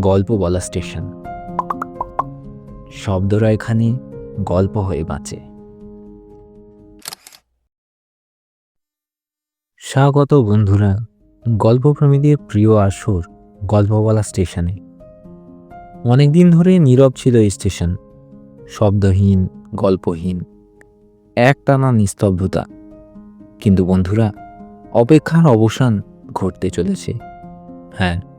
গল্প বলা স্টেশন। শব্দরা এখানে গল্প হয়ে বাঁচে। স্বাগত বন্ধুরা, গল্পপ্রেমীদের প্রিয় আসর গল্প বলা স্টেশনে। অনেকদিন ধরে নীরব ছিল এই স্টেশন, শব্দহীন, গল্পহীন, একটানা নিস্তব্ধতা। কিন্তু বন্ধুরা, অপেক্ষার অবসান ঘটতে চলেছে। হ্যাঁ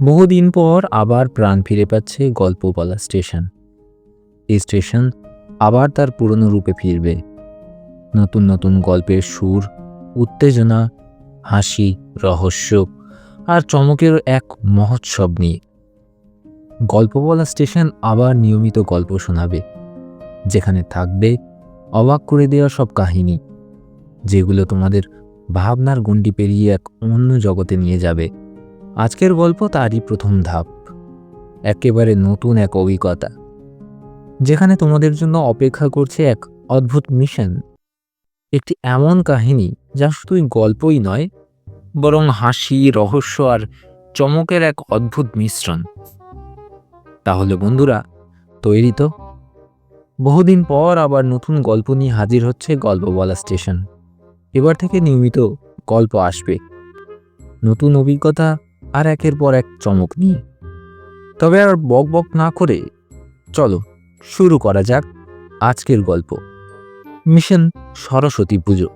বহুদিন পর আবার প্রাণ ফিরে পাচ্ছে গল্প বলা স্টেশন। এই স্টেশন আবার তার পুরনো রূপে ফিরবে। নতুন নতুন গল্পের সুর, উত্তেজনা, হাসি, রহস্য আর চমকের এক মহোৎসব নিয়ে। গল্প বলা স্টেশন আবার নিয়মিত গল্প শোনাবে, যেখানে থাকবে অবাক করে দেওয়া সব কাহিনী, যেগুলো তোমাদের ভাবনার গণ্ডি পেরিয়ে এক অন্য জগতে নিয়ে যাবে। আজকের গল্প তারই প্রথম ধাপ। একেবারে নতুন এক অভিজ্ঞতা। যেখানে তোমাদের জন্য অপেক্ষা করছে এক অদ্ভুত মিশন। একটি এমন কাহিনী যা শুধুই গল্পই নয়, বরং হাসি, রহস্য আর চমকের এক অদ্ভুত মিশ্রণ। তাহলে বন্ধুরা, তৈরি তো। বহুদিন পর আবার নতুন গল্প নিয়ে হাজির হচ্ছে গল্প বলা স্টেশন। এবার থেকে নিয়মিত গল্প আসবে। নতুন অভিজ্ঞতা আর একের পর এক চমক নিয়ে। তবে আর বক বক না করে চলো, শুরু করা যাক আজকের গল্প। মিশন সরস্বতী পুজো।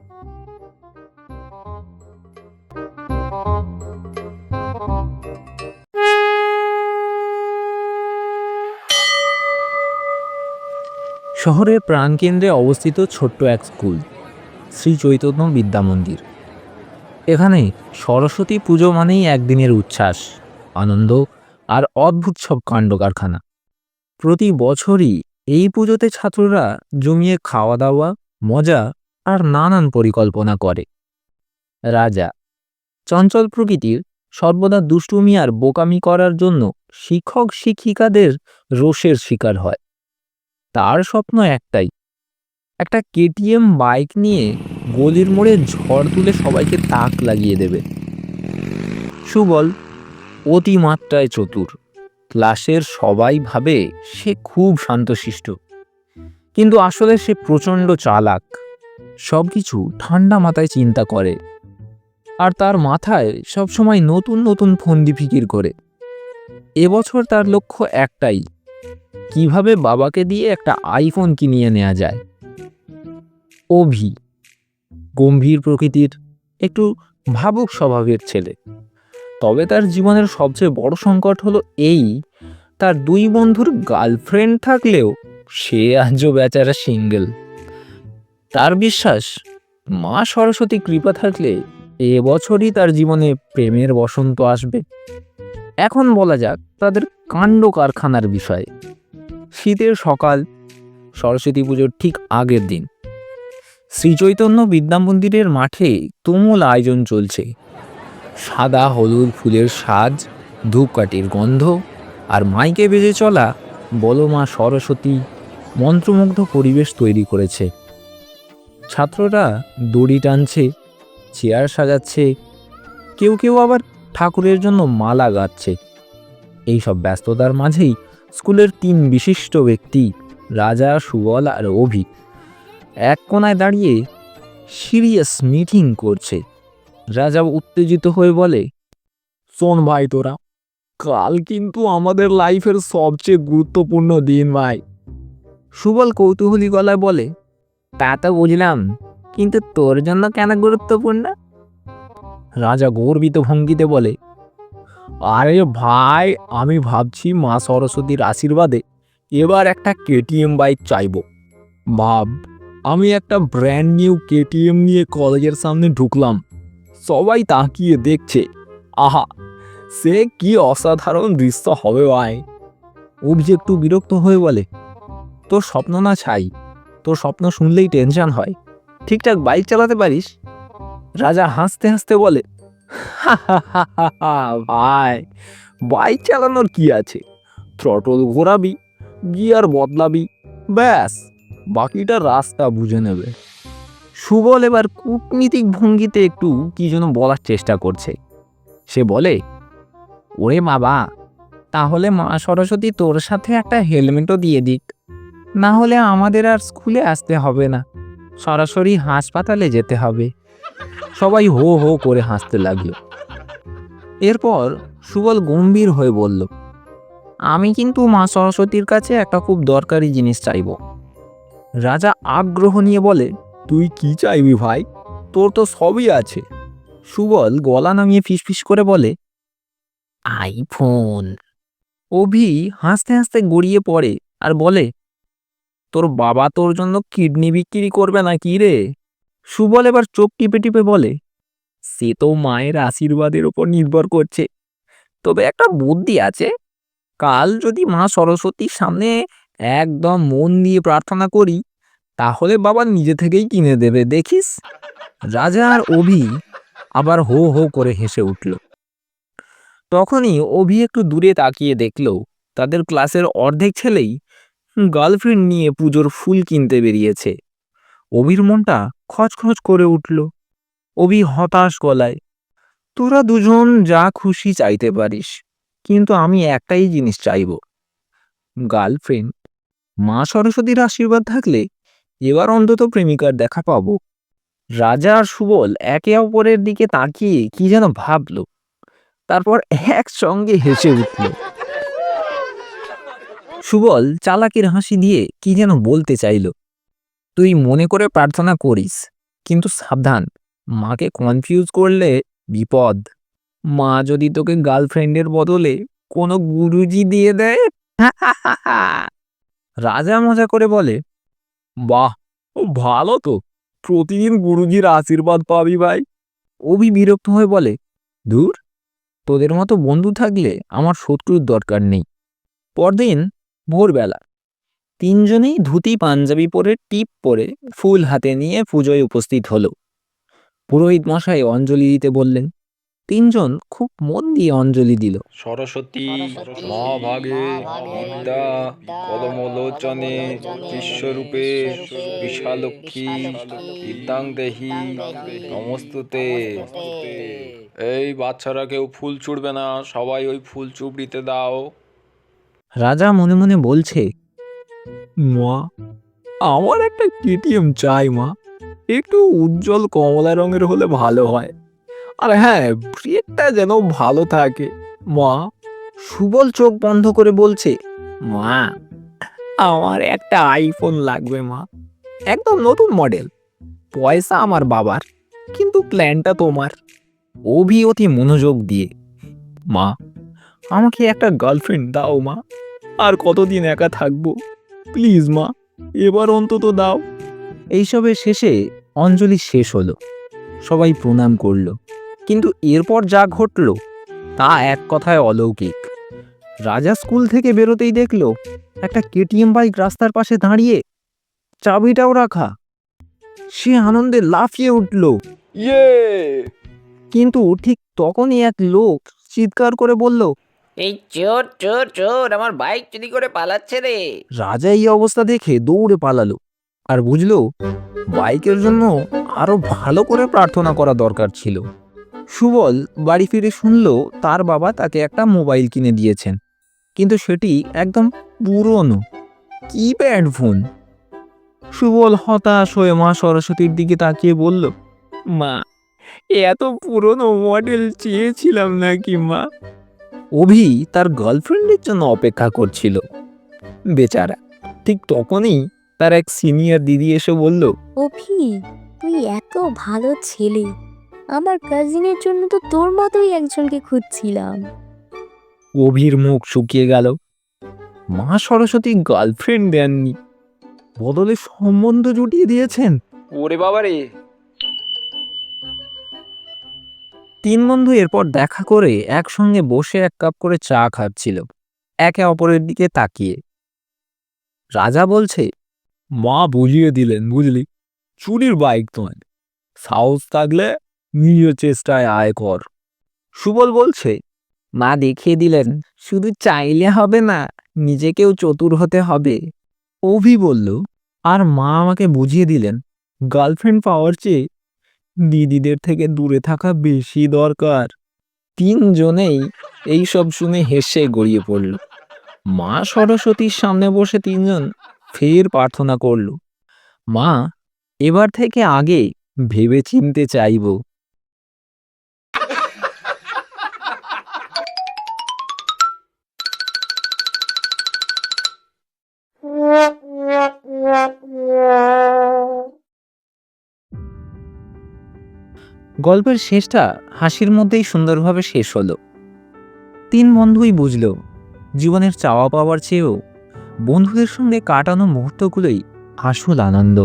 শহরের প্রাণকেন্দ্রে অবস্থিত ছোট্ট এক স্কুল, শ্রী চৈতন্য বিদ্যা মন্দির এখানে সরস্বতী পুজো মানেই একদিনের উচ্ছ্বাস, আনন্দ আর অদ্ভুত সব কাণ্ড কারখানা। প্রতি বছরই এই পুজোতে ছাত্ররা জমিয়ে খাওয়া দাওয়া মজা আর নানান পরিকল্পনা করে। রাজা, চঞ্চল প্রকৃতির সর্বদা দুষ্টুমি আর বোকামি করার জন্য শিক্ষক শিক্ষিকাদের রোষের শিকার হয়। তার স্বপ্ন একটাই, একটা কেটিএম বাইক নিয়ে গলির মোড়ে ঝড় তুলে সবাইকে তাক লাগিয়ে দেবে। সুবল, অতিমাত্রায় চতুর। ক্লাসের সবাই ভাবে সে খুব শান্তশিষ্ট। কিন্তু আসলে সে প্রচণ্ড চালাক। সব কিছু ঠান্ডা মাথায় চিন্তা করে। আর তার মাথায় সবসময় নতুন নতুন ফন্দি ফিকির করে। এবছর তার লক্ষ্য একটাই, কীভাবে বাবাকে দিয়ে একটা আইফোন কিনিয়ে নেওয়া যায়। অভি। গম্ভীর প্রকৃতির, একটু ভাবুক স্বভাবের ছেলে। তবে তার জীবনের সবচেয়ে বড় সংকট হলো এই, তার দুই বন্ধুর গার্লফ্রেন্ড থাকলেও সে আজও বেচারা সিঙ্গেল। তার বিশ্বাস, মা সরস্বতী কৃপা থাকলে এবছরই তার জীবনে প্রেমের বসন্ত আসবে। এখন বলা যাক তাদের কাণ্ড কারখানার বিষয়ে। শীতের সকাল, সরস্বতী পুজোর ঠিক আগের দিন। শ্রীচৈতন্য বিদ্যা মন্দিরের মাঠে তুমুল আয়োজন চলছে। সাদা হলুদ ফুলের সাজ, ধূপকাঠির গন্ধ আর মাইকে বেজে চলা বলমা সরস্বতী মন্ত্রমুগ্ধ পরিবেশ তৈরি করেছে। ছাত্ররা দড়ি টানছে, চেয়ার সাজাচ্ছে, কেউ কেউ আবার ঠাকুরের জন্য মালা গাচ্ছে এইসব ব্যস্ততার মাঝেই স্কুলের তিন বিশিষ্ট ব্যক্তি, রাজা, সুবল আর অভি এক কোনায় দাঁড়িয়ে সিরিয়াস মিটিং করছে। রাজা উত্তেজিত হয়ে বলে শোন ভাই তোরা কাল কিন্তু আমাদের লাইফের সবচেয়ে গুরুত্বপূর্ণ দিন ভাই। সুবল কৌতূহলী গলায় বলে তা তো বুঝলাম কিন্তু তোর জন্য কেন গুরুত্বপূর্ণ? রাজা গর্বিত ভঙ্গিতে বলে আরে ভাই আমি ভাবছি মা সরস্বতীর আশীর্বাদে এবার একটা কেটিএম বাইক চাইব। ভাব আমি একটা ব্র্যান্ড নিউ কেটিএম নিয়ে কলেজের সামনে ঢুকলাম। সবাই তাকিয়ে দেখছে। আহা, সে কি অসাধারণ দৃশ্য হবে ভাই। অভিজি একটু বিরক্ত হয়ে বলে, তোর স্বপ্ন না ছাই। তোর স্বপ্ন শুনলেই টেনশন হয়। ঠিকঠাক বাইক চালাতে পারিস? রাজা হাসতে হাসতে বলে ভাই বাইক চালানোর কি আছে? থ্রটল ঘোরাবি গিয়ার বদলাবি, ব্যাস। বাকিটা রাস্তা বুঝে নেবে। সুবল এবার কূটনীতিক ভঙ্গিতে একটু কি যেন বলার চেষ্টা করছে। সে বলে, ওরে বাবা, তাহলে মা সরস্বতী তোর সাথে একটা হেলমেটও দিয়ে দিক। না হলে আমাদের আর স্কুলে আসতে হবে না। সরাসরি হাসপাতালে যেতে হবে। সবাই হো হো করে হাসতে লাগল। এরপর সুবল গম্ভীর হয়ে বলল, আমি কিন্তু মা সরস্বতীর কাছে একটা খুব দরকারি জিনিস চাইব। রাজা আগ্রহ নিয়ে বলে তুই কি চাইবি ভাই? তোর তো সবই আছে। সুবল গলা নামিয়ে ফিসফিস করে বলে আইফোন। অভি হাসতে হাসতে গড়িয়ে পড়ে আর বলে তোর বাবা তোর জন্য কিডনি বিক্রি করবে না কি রে? সুবল এবার চোখ টিপে টিপে বলে সে তো মায়ের আশীর্বাদের ওপর নির্ভর করছে। তবে একটা বুদ্ধি আছে। কাল যদি মা সরস্বতীর সামনে একদম মন দিয়ে প্রার্থনা করি তাহলে বাবা নিজে থেকেই কিনে দেবে, দেখিস। রাজা আর অভি আবার হো হো করে হেসে উঠল। তখনই অভি একটু দূরে তাকিয়ে দেখল, তাদের ক্লাসের অর্ধেক ছেলেই গার্লফ্রেন্ড নিয়ে পুজোর ফুল কিনতে বেরিয়েছে। অভির মনটা খচখচ করে উঠল। অভি হতাশ গলায়, তোরা দুজন যা খুশি চাইতে পারিস, কিন্তু আমি একটাই জিনিস চাইব। গার্লফ্রেন্ড, মা সরস্বতীর আশীর্বাদ থাকলে এবার অন্তত প্রেমিকার দেখা পাব। রাজা আর সুবল একে অপরের দিকে তাকিয়ে কি যেন ভাবলো। তারপর একসঙ্গে হেসে উঠল। সুবল চালাকির হাসি দিয়ে কি যেন বলতে চাইল। তুই মনে করে প্রার্থনা করিস, কিন্তু সাবধান, মাকে কনফিউজ করলে বিপদ। মা যদি তোকে গার্লফ্রেন্ডের বদলে কোনো গুরুজি দিয়ে দেয়? রাজা মজা করে বলে বাহ ভালো তো। প্রতিদিন গুরুজির আশীর্বাদ পাবি ভাই। অভি বিরক্ত হয়ে বলে, দূর, তোদের মতো বন্ধু থাকলে আমার শত্রুর দরকার নেই। পরদিন ভোরবেলা তিনজনেই ধুতি, পাঞ্জাবি পরে, টিপ পরে ফুল হাতে নিয়ে পুজোয় উপস্থিত হলো। পুরোহিত মশাই অঞ্জলি দিতে বললেন তিনজন খুব মন দিয়ে অঞ্জলি দিল। সরস্বতী মহাভাগে বিদ্যা কদমলোচনে বিশ্বরূপে বিশালক্ষী বিদ্যাং দেহি নমস্তুতে। এই বাচ্চারা কেউ ফুল চুড়বে না সবাই ওই ফুল চুবড়িতে দাও। রাজা মনে মনে বলছে মা আমার একটা কেটিএম চাই মা। একটু উজ্জ্বল কমলা রঙের হলে ভালো হয়। আর হ্যাঁ ব্রেকটা যেন ভালো থাকে। মা, সুবল চোখ বন্ধ করে বলছে, মা, আমার একটা আইফোন লাগবে মা। একদম নতুন মডেল পয়সা আমার বাবার, কিন্তু প্ল্যানটা তোমার। অভি অতি মনোযোগ দিয়ে, মা, আমাকে একটা গার্লফ্রেন্ড দাও মা, আর কতদিন একা থাকব? প্লিজ মা, এবার অন্তত দাও। এইসবের শেষে অঞ্জলি শেষ হলো। সবাই প্রণাম করল। কিন্তু এরপর যা ঘটলো তা এক কথায় অলৌকিক। রাজা স্কুল থেকে বেরোতেই দেখল একটা কেটিএম বাইক রাস্তার পাশে দাঁড়িয়ে চাবিটাও রাখা। সে আনন্দে লাফিয়ে উঠল। ইয়ে! কিন্তু ঠিক তখনই এক লোক চিৎকার করে বলল এই চোর চোর চোর আমার বাইক চুরি করে পালাচ্ছে রে। রাজা এই অবস্থা দেখে দৌড়ে পালালো আর বুঝলো বাইকের জন্য আরও ভালো করে প্রার্থনা করা দরকার ছিল। সুবল বাড়ি ফিরে শুনলো তার বাবা তাকে একটা মোবাইল কিনে দিয়েছেন। কিন্তু সেটি একদম পুরনো। Keypad phone? সুবল হতাশ হয়ে মা সরস্বতীর দিকে তাকিয়ে বলল, মা, এত পুরনো মডেল চেয়েছিলাম নাকি মা? অভি তার গার্লফ্রেন্ডের জন্য অপেক্ষা করছিল। বেচারা ঠিক তখনই তার এক সিনিয়র দিদি এসে বলল, অভি, তুই এত ভালো ছেলে। আমার কাজিনের জন্য তো তোর মতোই একজনকে খুঁজছিলাম। অভির মুখ শুকিয়ে গেল। মা সরস্বতী গার্লফ্রেন্ড দেননি। বদলে সম্বন্ধ জুটিয়ে দিয়েছেন। ওরে বাবা রে। তিন বন্ধু এরপর দেখা করে একসঙ্গে বসে এক কাপ করে চা খাচ্ছিল। একে অপরের দিকে তাকিয়ে। রাজা বলছে মা বুঝিয়ে দিলেন বুঝলি? চুরির বাইক তোমার। সাহস থাকলে নিজের চেষ্টায় আয় কর। সুবল বলছে মা দেখিয়ে দিলেন শুধু চাইলে হবে না নিজেকেও চতুর হতে হবে। অভি বলল আর মা আমাকে বুঝিয়ে দিলেন গার্লফ্রেন্ড পাওয়ার চেয়ে দিদিদের থেকে দূরে থাকা বেশি দরকার। তিনজনেই এই সব শুনে হেসে গড়িয়ে পড়ল। মা সরস্বতীর সামনে বসে তিনজন ফের প্রার্থনা করল মা এবার থেকে আগে ভেবে চিনতে চাইব। গল্পের শেষটা হাসির মধ্যেই সুন্দরভাবে শেষ হলো। তিন বন্ধুই বুঝল, জীবনের চাওয়া পাওয়ার চেয়েও বন্ধুদের সঙ্গে কাটানো মুহূর্তগুলোই আসল আনন্দ।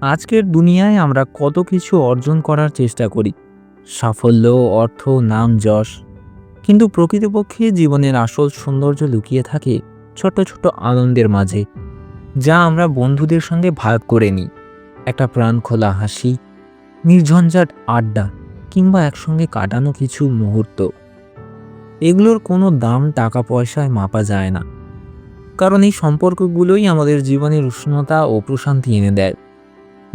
আজকের দুনিয়ায় আমরা কত কিছু অর্জন করার চেষ্টা করি, সাফল্য, অর্থ, নাম, যশ। কিন্তু প্রকৃতপক্ষে জীবনের আসল সৌন্দর্য লুকিয়ে থাকে ছোট ছোট আনন্দের মাঝে, যা আমরা বন্ধুদের সঙ্গে ভাগ করে নিই। একটা প্রাণ খোলা হাসি নির্ঝঞ্ঝাট আড্ডা কিংবা একসঙ্গে কাটানো কিছু মুহূর্ত। এগুলোর কোনো দাম টাকা পয়সায় মাপা যায় না। কারণ এই সম্পর্কগুলোই আমাদের জীবনের উষ্ণতা ও প্রশান্তি এনে দেয়,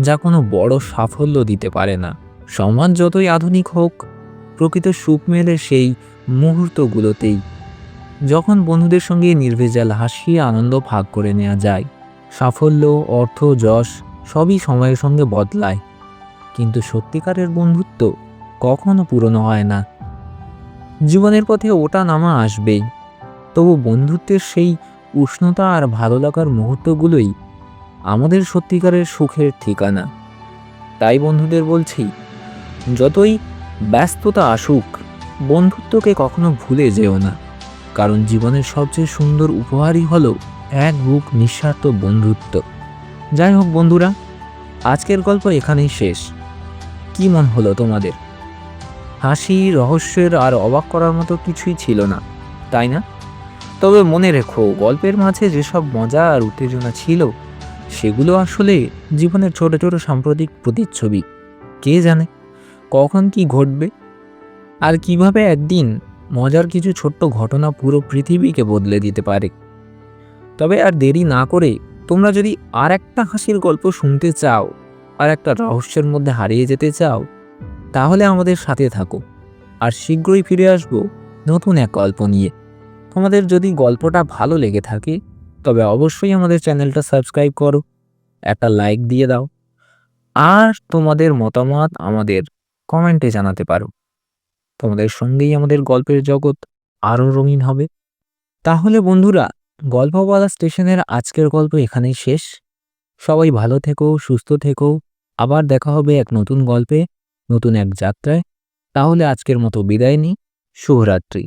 যা কোনো বড় সাফল্য দিতে পারে না। সমাজ যতই আধুনিক হোক, প্রকৃত সুখ মেলে সেই মুহূর্তগুলোতেই। যখন বন্ধুদের সঙ্গে নির্ভেজাল হাসি, আনন্দ ভাগ করে নেওয়া যায়, সাফল্য, অর্থ, যশ সবই সময়ের সঙ্গে বদলায়। কিন্তু সত্যিকারের বন্ধুত্ব কখনো পুরনো হয় না। জীবনের পথে ওটা নামা আসবেই। তবু বন্ধুত্বের সেই উষ্ণতা আর ভালো লাগার মুহূর্তগুলোই আমাদের সত্যিকারের সুখের ঠিকানা। তাই বন্ধুদের বলছি, যতই ব্যস্ততা আসুক, বন্ধুত্বকে কখনো ভুলে যেও না। কারণ জীবনের সবচেয়ে সুন্দর উপহারই হলো এক বুক নিঃস্বার্থ বন্ধুত্ব। যাই হোক বন্ধুরা, আজকের গল্প এখানেই শেষ। কি মন হলো তোমাদের? হাসি, রহস্যের আর অবাক করার মতো কিছুই ছিল না, তাই না? তবে মনে রেখো, গল্পের মাঝে যেসব মজা আর উত্তেজনা ছিল, সেগুলো আসলে জীবনের ছোট ছোট সাম্প্রতিক প্রতিচ্ছবি। কে জানে, কখন কি ঘটবে? আর কীভাবে একদিন মজার কিছু ছোট্ট ঘটনা পুরো পৃথিবীকে বদলে দিতে পারে? তবে আর দেরি না করে তোমরা যদি আর একটা হাসির গল্প শুনতে চাও আর একটা রহস্যের মধ্যে হারিয়ে যেতে চাও, তাহলে আমাদের সাথে থাকো। আর শীঘ্রই ফিরে আসব নতুন এক গল্প নিয়ে। তোমাদের যদি গল্পটা ভালো লেগে থাকে, তবে অবশ্যই আমাদের চ্যানেলটা সাবস্ক্রাইব করো, একটা লাইক দিয়ে দাও, আর তোমাদের মতামত আমাদের কমেন্টে জানাতে পারো। তোমাদের সঙ্গেই আমাদের গল্পের জগৎ আরও রঙিন হবে। তাহলে বন্ধুরা, গল্পওয়ালা স্টেশনের আজকের গল্প এখানেই শেষ। সবাই ভালো থেকো, সুস্থ থেকো আবার দেখা হবে এক নতুন গল্পে, নতুন এক যাত্রায়। তাহলে আজকের মতো বিদায় নিই। শুভরাত্রি।